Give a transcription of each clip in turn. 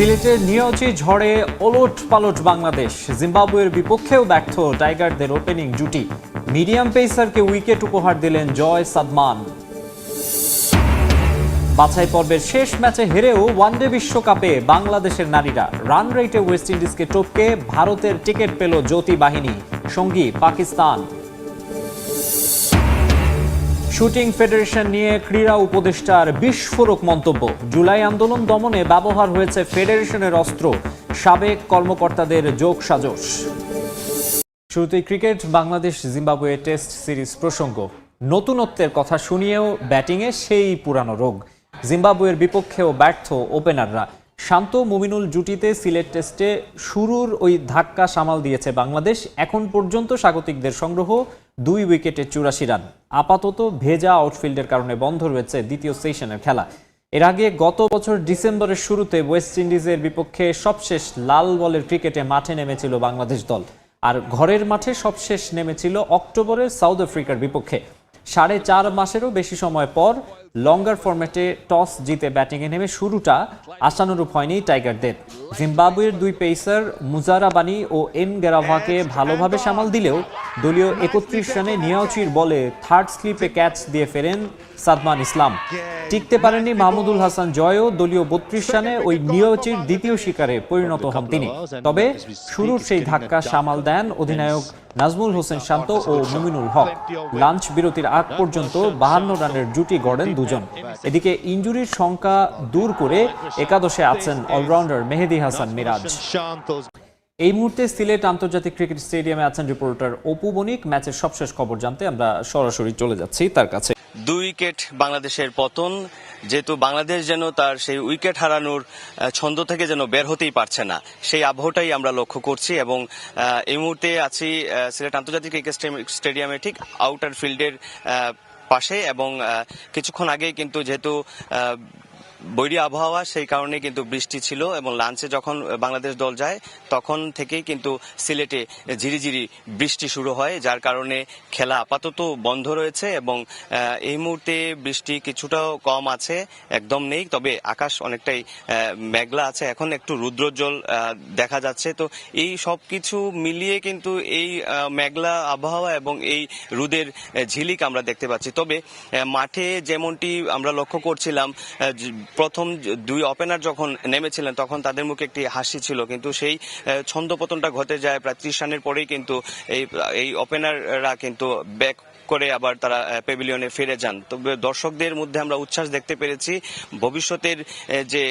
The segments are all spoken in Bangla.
সিলেটের নিয়চি ঝড়ে ওলট পালট বাংলাদেশ। জিম্বাবুয়ের বিপক্ষেও ব্যর্থ টাইগারদের ওপেনিং জুটি। মিডিয়াম পেসারকে উইকেট উপহার দিলেন জয় সাদমান। বাছাই পর্বের শেষ ম্যাচে হেরেও ওয়ানডে বিশ্বকাপে বাংলাদেশের নারীরা রান রেটে ওয়েস্ট ইন্ডিজকে টপকে ভারতের টিকিট পেল জ্যোতি বাহিনী। সঙ্গী পাকিস্তান। শুটিং ফেডারেশন নিয়ে ক্রীড়া উপদেষ্টার বিস্ফোরক মন্তব্য। জুলাই আন্দোলন দমনে ব্যবহার হয়েছে ফেডারেশনের অস্ত্র। সাবেক কর্মকর্তাদের যোগ সাজস শুরুতেই cricket, Bangladesh, Zimbabwe test series প্রসঙ্গ। নতুনত্বের কথা শুনিয়েও ব্যাটিংয়ে সেই পুরানো রোগ। জিম্বাবুয়ের বিপক্ষেও ব্যর্থ ওপেনাররা। শান্ত মুমিনুল জুটিতে সিলেট টেস্টে শুরুর ওই ধাক্কা সামাল দিয়েছে বাংলাদেশ। এখন পর্যন্ত স্বাগতিকদের সংগ্রহ দুই উইকেটে চুরাশি রান। আপাতত ভেজা আউটফিল্ডের কারণে বন্ধ রয়েছে দ্বিতীয় সেশনের খেলা। এর আগে গত বছর ডিসেম্বরের শুরুতে ওয়েস্ট ইন্ডিজের বিপক্ষে সবশেষ লাল বলের ক্রিকেটে মাঠে নেমেছিল বাংলাদেশ দল। আর ঘরের মাঠে সবশেষ নেমেছিল অক্টোবরে সাউথ আফ্রিকার বিপক্ষে। সাড়ে চার মাসেরও বেশি সময় পর লঙ্গার ফরম্যাটে টস জিতে ব্যাটিংয়ে নেমে শুরুটা আশানুরূপ হয়নি টাইগারদের। জিম্বাবুয়ের দুই পেসার মুজারাবানি ও এন গেরাভাকে ভালোভাবে সামাল দিলেও দলীয় একত্রিশ রানে নিয়াউচির বলে থার্ড স্লিপে ক্যাচ দিয়ে ফেরেন সাদমান ইসলাম। টিকতে পারেননি মাহমুদুল হাসান জয়ও, দলীয় বত্রিশ রানে ওই নিয়াউচির দ্বিতীয় শিকারে পরিণত হন তিনি। তবে শুরুর সেই ধাক্কা সামাল দেন অধিনায়ক নাজমুল হোসেন শান্ত ও মুমিনুল হক। লাঞ্চ বিরতির আগ পর্যন্ত বাহান্ন রানের জুটি গড়েন দুজন। এদিকে ইঞ্জুরির শঙ্কা দূর করে একাদশে আছেন অলরাউন্ডার মেহেদি হাসান মিরাজ। এই মুহূর্তে সিলেট আন্তর্জাতিক ক্রিকেট স্টেডিয়ামে আছেন রিপোর্টার অপু বণিক। ম্যাচের সবশেষ খবর জানতে আমরা সরাসরি চলে যাচ্ছি তার কাছে। দুই উইকেট বাংলাদেশের পতন, যেহেতু বাংলাদেশ যেন তার সেই উইকেট হারানোর ছন্দ থেকে যেন বের হতেই পারছে না, সেই আবহটাই আমরা লক্ষ্য করছি এবং এই মুহূর্তে আছি সিলেট আন্তর্জাতিক ক্রিকেট স্টে- স্টেডিয়ামে ঠিক আউটার ফিল্ডের পাশে এবং কিছুক্ষণ আগেই কিন্তু যেহেতু বৈরী আবহাওয়া সেই কারণে কিন্তু বৃষ্টি ছিল এবং লাঞ্চে যখন বাংলাদেশ দল যায়, তখন থেকেই কিন্তু সিলেটে ঝিরিঝিরি বৃষ্টি শুরু হয়, যার কারণে খেলা আপাতত বন্ধ রয়েছে এবং এই মুহূর্তে বৃষ্টি কিছুটাও কম আছে, একদম নেই, তবে আকাশ অনেকটাই মেঘলা আছে। এখন একটু রুদ্রোজ্জ্বল দেখা যাচ্ছে। তো এই সব কিছু মিলিয়ে কিন্তু এই মেঘলা আবহাওয়া এবং এই রোদের ঝিলিক আমরা দেখতে পাচ্ছি। তবে মাঠে যেমনটি আমরা লক্ষ্য করছিলাম প্রথম দুই ওপেনার যখন নেমেছিলেন, তখন তাদের মুখে একটি হাসি ছিল। কিন্তু সেই ছন্দপতনটা ঘটে যায় প্রায় ত্রিশ রানের পরেই কিন্তু এই এই ওপেনাররা কিন্তু ব্যাক করে আবার তারা প্যাভিলিয়নে ফিরে যান। তবে দর্শকদের মধ্যে আমরা উচ্ছ্বাস দেখতে পেরেছি, ভবিষ্যতের যে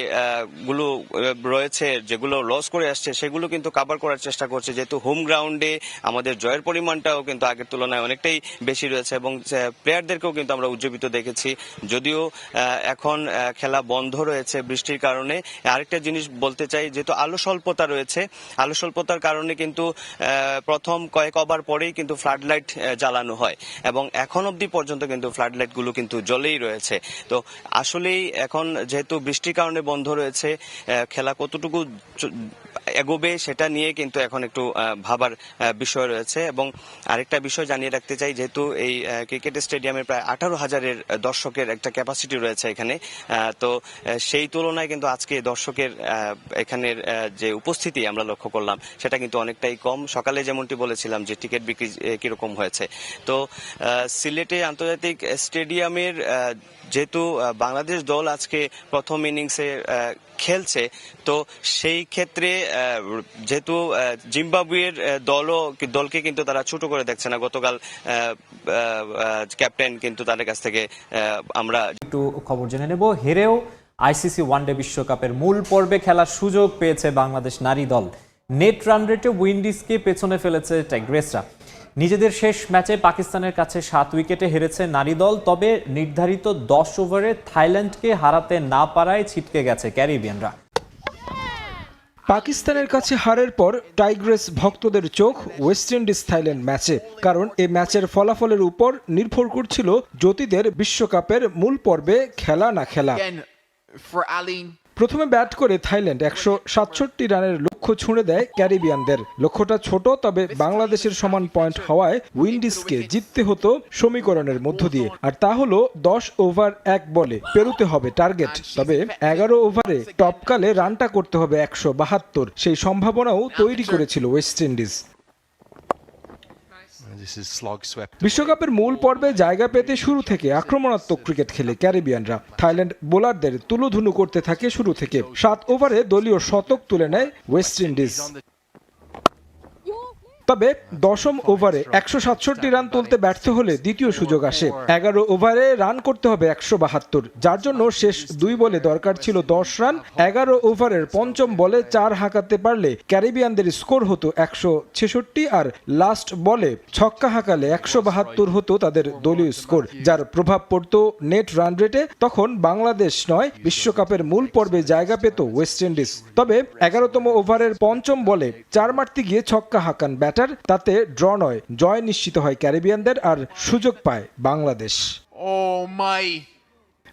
গুলো রয়েছে, যেগুলো লস করে আসছে, সেগুলো কিন্তু কাভার করার চেষ্টা করছে। যেহেতু হোম গ্রাউন্ডে আমাদের জয়ের পরিমাণটাও কিন্তু আগের তুলনায় অনেকটাই বেশি রয়েছে এবং প্লেয়ারদেরকেও কিন্তু আমরা উজ্জীবিত দেখেছি। যদিও এখন খেলা বন্ধ রয়েছে বৃষ্টির কারণে। আরেকটা জিনিস বলতে চাই, যেহেতু আলো স্বল্পতা রয়েছে, আলো স্বল্পতার কারণে কিন্তু প্রথম কয়েক ওভার পরেই কিন্তু ফ্লাড লাইট জ্বালানো হয় এবং এখন অবধি পর্যন্ত কিন্তু ফ্লাড লাইটগুলো কিন্তু জ্বলেই রয়েছে। তো আসলেই এখন যেহেতু বৃষ্টির কারণে বন্ধ রয়েছে খেলা কতটুকু এগোবে সেটা নিয়ে কিন্তু এখন একটু ভাবার বিষয় রয়েছে এবং আরেকটা বিষয় জানিয়ে রাখতে চাই, যেহেতু এই ক্রিকেট স্টেডিয়ামে প্রায় আঠারো হাজারের দর্শকের একটা ক্যাপাসিটি রয়েছে এখানে তো সেই তুলনায় কিন্তু আজকে দর্শকের এখানের যে উপস্থিতি আমরা লক্ষ্য করলাম, সেটা কিন্তু অনেকটাই কম। সকালে যেমনটি বলেছিলাম যে টিকিট বিক্রি কীরকম হয়েছে। তো সিলেটে আন্তর্জাতিক স্টেডিয়ামের যেহেতু বাংলাদেশ দল আজকে প্রথম ইনিংসে খেলছে, তো সেই ক্ষেত্রে যেহেতু জিম্বাবুয়ের দলও, দলকে কিন্তু তারা ছোট করে দেখছে না। গতকাল ক্যাপ্টেন কিন্তু তাদের কাছ থেকে আমরা একটু খবর জেনে নেব। হেরেও আইসিসি ওয়ানডে বিশ্বকাপের মূল পর্বে খেলার সুযোগ পেয়েছে বাংলাদেশ নারী দল। নেট রান রেটে উইন্ডিজকে পেছনে ফেলেছে টাইগ্রেসরা নিজেদের শেষ ম্যাচে পাকিস্তানের কাছে সাত উইকেটে হেরেছে নারী দল তবে নির্ধারিত দশ ওভারে থাইল্যান্ডকে হারাতে না পারায় ছিটকে গেছে ক্যারিবিয়ানরা। পাকিস্তানের কাছে হারের পর টাইগ্রেস ভক্তদের চোখ ওয়েস্ট ইন্ডিজ থাইল্যান্ড ম্যাচে কারণ এই ম্যাচের ফলাফলের উপর নির্ভর করছিল জ্যোতিদের বিশ্বকাপের মূল পর্বে খেলা না খেলা। প্রথমে ব্যাট করে থাইল্যান্ড একশো সাতষট্টি রানের লক্ষ্য ছুঁড়ে দেয় ক্যারিবিয়ানদের। লক্ষ্যটা ছোট, তবে বাংলাদেশের সমান পয়েন্ট হওয়ায় উইন্ডিজকে জিততে হতো সমীকরণের মধ্য দিয়ে। আর তা হলো দশ ওভার এক বলে পেরুতে হবে টার্গেট। তবে এগারো ওভারে টপকালে রানটা করতে হবে একশো বাহাত্তর। সেই সম্ভাবনাও তৈরি করেছিল ওয়েস্ট ইন্ডিজ। বিশ্বকাপের মূল পর্বে জায়গা পেতে শুরু থেকে আক্রমণাত্মক ক্রিকেট খেলে ক্যারিবিয়ানরা। থাইল্যান্ড বোলারদের তুলোধুনু করতে থাকে শুরু থেকে। সাত ওভারে দলীয় শতক তুলে নেয় ওয়েস্ট ইন্ডিজ। তবে দশম ওভারে একশো সাতষট্টি রান তুলতে ব্যর্থ হলে দ্বিতীয় সুযোগ আসে। এগারো ওভারে রান করতে হবে একশো বাহাত্তর। যার জন্য শেষ দুই বলে দরকার ছিল দশ রান এগারো ওভারের পঞ্চম বলে চার হাঁকাতে পারলে ক্যারিবিয়ানদের স্কোর হতো একশো ছেষট্টি আর লাস্ট বলে ছক্কা হাঁকালে একশো বাহাত্তর হতো তাদের দলীয় স্কোর যার প্রভাব পড়ত নেট রান রেটে তখন বাংলাদেশ নয় বিশ্বকাপের মূল পর্বে জায়গা পেত ওয়েস্ট ইন্ডিজ তবে এগারোতম ওভারের পঞ্চম বলে চার মারতে গিয়ে ছক্কা হাঁকান ব্যাটার তাতে ড্র নয় জয় নিশ্চিত হয় ক্যারিবিয়ানদের আর সুযোগ পায় বাংলাদেশ ও my.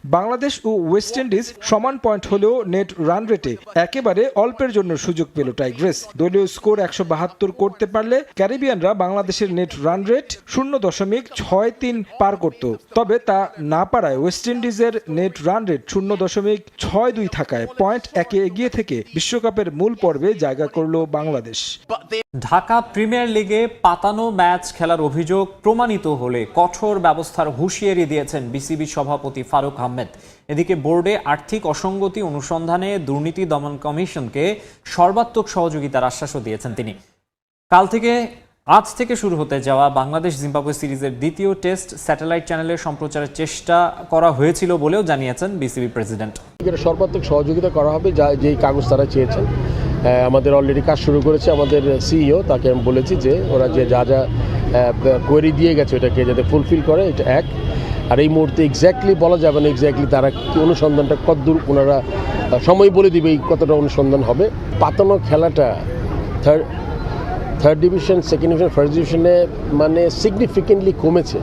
বাংলাদেশ ও ওয়েস্ট ইন্ডিজ সমান পয়েন্ট হলেও নেট রান রেটে একেবারে অল্পের জন্য সুযোগ পেল টাইগ্রেস দলীয় স্কোর একশো বাহাত্তর করতে পারলে ক্যারিবিয়ানরা বাংলাদেশের নেট রান রেট শূন্য দশমিক ছয় তিন পার করত। তবে তা না পারায় ওয়েস্ট ইন্ডিজের নেট রান রেট শূন্য দশমিক ছয় দুই থাকায় পয়েন্ট একে এগিয়ে থেকে বিশ্বকাপের মূল পর্বে জায়গা করল বাংলাদেশ। ঢাকা প্রিমিয়ার লিগে পাতানো ম্যাচ খেলার অভিযোগ প্রমাণিত হলে কঠোর ব্যবস্থার হুঁশিয়ারি দিয়েছেন বিসিবি সভাপতি ফারুক আহমেদ। এদিকে বোর্ডে আর্থিক অসঙ্গতি অনুসন্ধানে দুর্নীতি দমন কমিশনকে সর্বাত্মক সহযোগিতার আশ্বাসও দিয়েছেন তিনি। কাল থেকে, আজ থেকে শুরু হতে যাওয়া বাংলাদেশ জিম্বাবুয়ে সিরিজের দ্বিতীয় টেস্ট স্যাটেলাইট চ্যানেলে সম্প্রচারের চেষ্টা করা হয়েছিল বলেও জানিয়েছেন বিসিবি প্রেসিডেন্ট। সর্বাত্মক সহযোগিতা করা হবে যা, যেই কাগজ তারা চেয়েছেন। আমাদের অলরেডি কাজ শুরু করেছে আমাদের সিইও তাকে আমি বলেছি যে ওরা যে যা যা কোয়েরি দিয়ে গেছে ওটাকে যাতে ফুলফিল করে, এটা এক। আর এই মুহূর্তে এক্স্যাক্টলি বলা যাবে না এক্স্যাক্টলি তারা অনুসন্ধানটা কতদূর ওনারা সময় বলে দিবে এই কতটা অনুসন্ধান হবে। পাতানো খেলাটা third third division second division first ডিভিশনে মানে সিগনিফিকেন্টলি কমেছে।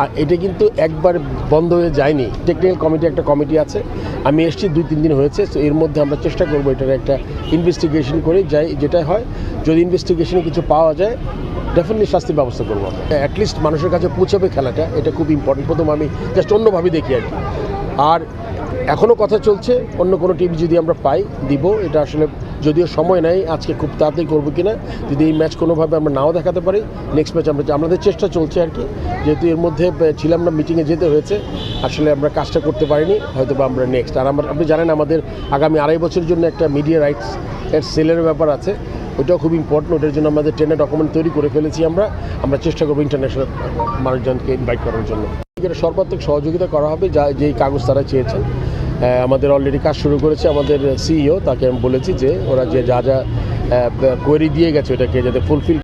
আর এটা কিন্তু একবার বন্ধ হয়ে যায়নি। টেকনিক্যাল কমিটি একটা কমিটি আছে। আমি এসছি, দুই তিন দিন হয়েছে, তো এর মধ্যে আমরা চেষ্টা করব এটার একটা ইনভেস্টিগেশন করে যাই যেটা হয়। যদি ইনভেস্টিগেশনে কিছু পাওয়া যায় ডেফিনেটলি শাস্তির ব্যবস্থা করব। অ্যাটলিস্ট মানুষের কাছে পৌঁছাবে খেলাটা, এটা খুব ইম্পর্টেন্ট প্রথম আমি জাস্ট অন্যভাবে দেখি আর কি। আর এখনও কথা চলছে, অন্য কোনো টিভি যদি আমরা পাই, দিব। এটা আসলে যদিও সময় নাই, আজকে খুব তাড়াতাড়ি করব কিনা, যদি এই ম্যাচ কোনোভাবে আমরা নাও দেখাতে পারি নেক্সট ম্যাচ আমরা আমাদের চেষ্টা চলছে আর কি। যেহেতু এর মধ্যে ছিলাম না মিটিংয়ে যেতে হয়েছে, আসলে আমরা কাজটা করতে পারিনি হয়তো বা আমরা নেক্সট আর আমরা আপনি জানেন, আমাদের আগামী আড়াই বছরের জন্য একটা মিডিয়া রাইটস এর সেলের ব্যাপার আছে। ওটাও খুব ইম্পর্টেন্ট ওটার জন্য আমাদের ট্রেনে ডকুমেন্ট তৈরি করে ফেলেছি আমরা। আমরা চেষ্টা করব ইন্টারন্যাশনাল মানুষজনকে ইনভাইট করার জন্য। এর সর্বাত্মক সহযোগিতা করা হবে, যা যেই কাগজ তারা চেয়েছেন। আমাদের অলরেডি কাজ শুরু করেছে আমাদের সিইও তাকে আমি বলেছি যে ওরা যে যা যা কোয়েরি দিয়ে গেছে, ওটাকে যাতে ফুলফিল